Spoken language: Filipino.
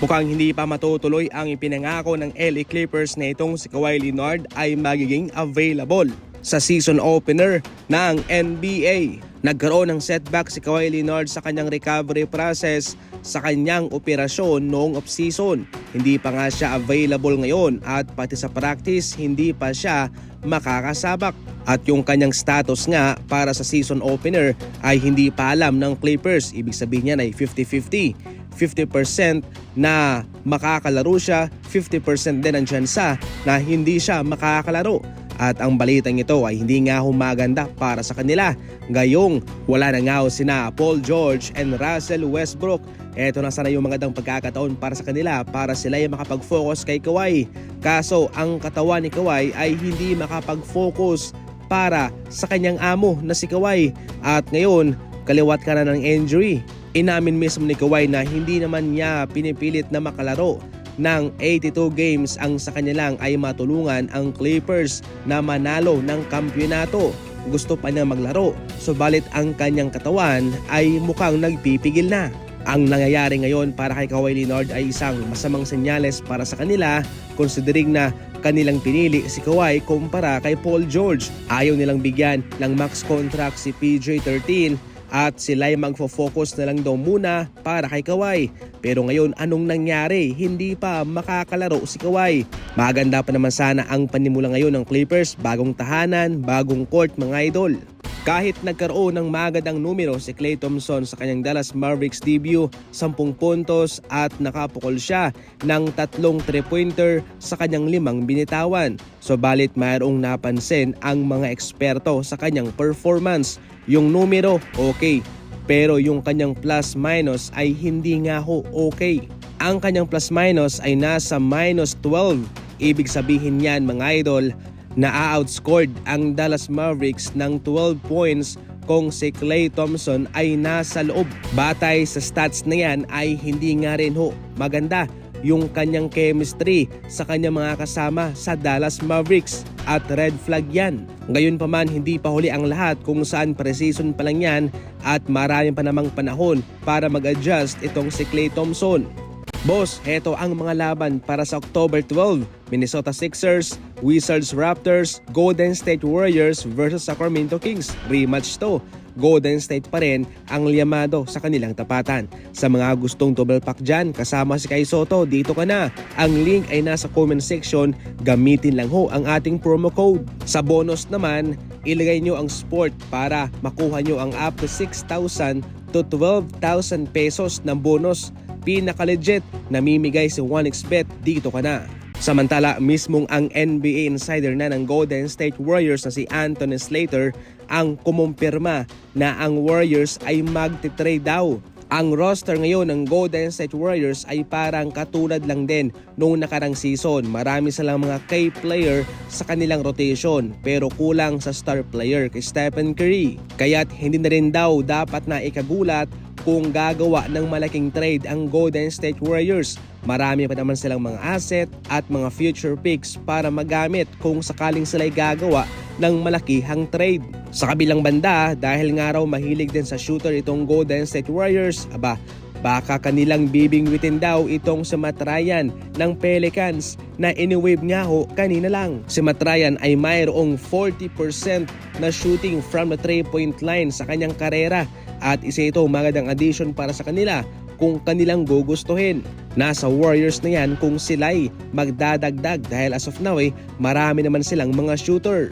Mukhang hindi pa matutuloy ang ipinangako ng LA Clippers na itong si Kawhi Leonard ay magiging available sa season opener ng NBA. Nagkaroon ng setback si Kawhi Leonard sa kanyang recovery process sa kanyang operasyon noong off-season. Hindi pa nga siya available ngayon at pati sa practice hindi pa siya makakasabak. At yung kanyang status nga para sa season opener ay hindi pa alam ng Clippers. Ibig sabihin niyan ay 50-50. 50% na makakalaro siya, 50% din ang tsansa na hindi siya makakalaro. At ang balitang ito ay hindi nga humaganda para sa kanila. Gayong wala na nga sina Paul George and Russell Westbrook. Ito na sana yung magandang pagkakataon para sa kanila para sila ay makapag-focus kay Kawhi. Kaso ang katawan ni Kawhi ay hindi makapag-focus para sa kanyang amo na si Kawhi. At ngayon, kaliwat ka na ng injury. Inamin mismo ni Kawhi na hindi naman niya pinipilit na makalaro ng 82 games ang sa kanya lang ay matulungan ang Clippers na manalo ng kampyonato. Gusto pa niya maglaro, subalit ang kanyang katawan ay mukhang nagpipigil na. Ang nangyayari ngayon para kay Kawhi Leonard ay isang masamang senyales para sa kanila considering na kanilang pinili si Kawhi kumpara kay Paul George. Ayaw nilang bigyan ng max contract si PJ13 at sila'y magfo-focus na lang daw muna para kay Kawhi. Pero ngayon anong nangyari? Hindi pa makakalaro si Kawhi. Maganda pa naman sana ang panimula ngayon ng Clippers, bagong tahanan, bagong court mga idol. Kahit nagkaroon ng magandang numero si Klay Thompson sa kanyang Dallas Mavericks debut, 10 puntos at nakapukol siya ng tatlong 3-pointer sa kanyang limang binitawan. Subalit mayroong napansin ang mga eksperto sa kanyang performance. Yung numero, okay. Pero yung kanyang plus minus ay hindi nga ho okay. Ang kanyang plus minus ay nasa minus 12. Ibig sabihin yan mga idol, na outscored ang Dallas Mavericks ng 12 points kung si Klay Thompson ay nasa loob. Batay sa stats na yan ay hindi nga rin ho maganda yung kanyang chemistry sa kanyang mga kasama sa Dallas Mavericks at red flag yan. Ngayon pa man hindi pa huli ang lahat kung saan preseason pa lang yan at marami pa namang panahon para mag-adjust itong si Klay Thompson. Boss, heto ang mga laban para sa October 12. Minnesota Sixers, Wizards Raptors, Golden State Warriors versus Sacramento Kings. Rematch to. Golden State pa rin ang liyamado sa kanilang tapatan. Sa mga gustong double pack dyan, kasama si Kai Soto, dito ka na. Ang link ay nasa comment section. Gamitin lang ho ang ating promo code. Sa bonus naman, ilagay nyo ang sport para makuha nyo ang up to 6,000 to 12,000 pesos ng bonus pinaka-legit namimigay si 1xBet dito ka na. Samantala, mismong ang NBA insider na ng Golden State Warriors na si Anthony Slater ang kumumpirma na ang Warriors ay magti-trade daw. Ang roster ngayon ng Golden State Warriors ay parang katulad lang din noong nakarang season. Marami silang mga key player sa kanilang rotation pero kulang sa star player kay Stephen Curry. Kaya't hindi na rin daw dapat na ikagulat kung gagawa ng malaking trade ang Golden State Warriors. Marami pa naman silang mga asset at mga future picks para magamit kung sakaling sila'y gagawa ng malakihang trade. Sa kabilang banda, dahil nga raw mahilig din sa shooter itong Golden State Warriors, aba, baka kanilang bibingwitin daw itong si Matt Ryan ng Pelicans na iniwave nga ho kanina lang. Si Matt Ryan ay mayroong 40% na shooting from the 3-point line sa kanyang karera at isa ito magandang addition para sa kanila kung kanilang gugustuhin. Nasa Warriors na yan kung sila'y magdadagdag dahil as of now eh, marami naman silang mga shooter.